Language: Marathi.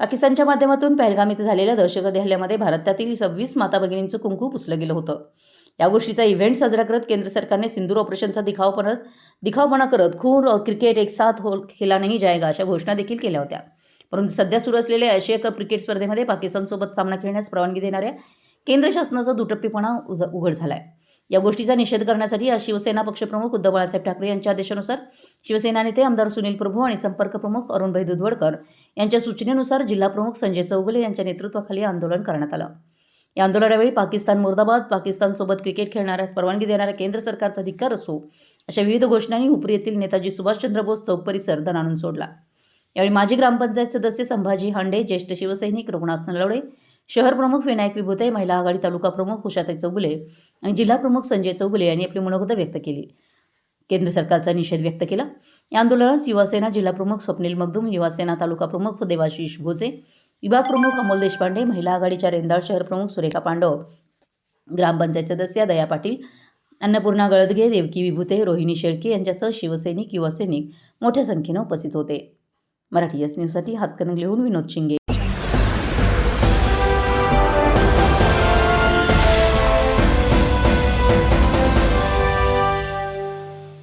पाकिस्तानच्या माध्यमातून पहलगाम इथं झालेल्या दहशतवादी हल्ल्यामध्ये भारतातील सव्वीस माता भगिनींचं कुंकू पुसलं गेलं होतं. या गोष्टीचा इव्हेंट साजरा करत केंद्र सरकारने सिंदूर ऑपरेशनचा दिखाव परत दिखावपणा करत खून क्रिकेट एक साथ हो खेला नाही जायगा अशा घोषणा देखील केल्या होत्या. परंतु सध्या सुरू असलेल्या आशिया कप क्रिकेट स्पर्धेमध्ये पाकिस्तानसोबत सामना खेळण्यास परवानगी देणाऱ्या केंद्र शासनाचा दुटप्पीपणा उघ- उघड झाला आहे या गोष्टीचा निषेध करण्यासाठी आज शिवसेना पक्षप्रमुख उद्धव बाळासाहेब ठाकरे यांच्या आदेशानुसार शिवसेना नेते आमदार सुनील प्रभू आणि संपर्क प्रमुख अरुणभाई दुधवडकर यांच्या सूचनेनुसार जिल्हाप्रमुख संजय चौगुले यांच्या नेतृत्वाखाली आंदोलन करण्यात आलं. या आंदोलनावेळी पाकिस्तान मुर्दाबाद पाकिस्तानसोबत क्रिकेट खेळणाऱ्या परवानगी देणाऱ्या केंद्र सरकारचा धिक्कार असो अशा विविध घोषणांनी उपरी येथील नेताजी सुभाषचंद्र बोस चौक परिसर दणाणून सोडला. यावेळी माजी ग्रामपंचायत सदस्य संभाजी हांडे ज्येष्ठ शिवसैनिक रघुनाथ नलवडे शहर प्रमुख विनायक विभूते महिला आघाडी तालुका प्रमुख उषाताई चौगुले आणि जिल्हा प्रमुख संजय चौगुले यांनी आपली मनोगत व्यक्त केली. केंद्र सरकारचा निषेध व्यक्त केला. या आंदोलनात युवासेना जिल्हा प्रमुख स्वप्नील मगदूम युवासेना तालुका प्रमुख देवाशिष भोसे विभाग प्रमुख अमोल देशपांडे महिला आघाडीच्या रेंदाळ शहर प्रमुख सुरेखा पांडव ग्रामपंचायत सदस्य दया पाटील अन्नपूर्णा गळदगे देवकी विभूते रोहिणी शेळके यांच्यासह शिवसैनिक युवासैनिक मोठ्या संख्येनं उपस्थित होते. मराठी एस न्यूजसाठी हातकणंगलेहून विनोद शिंगे.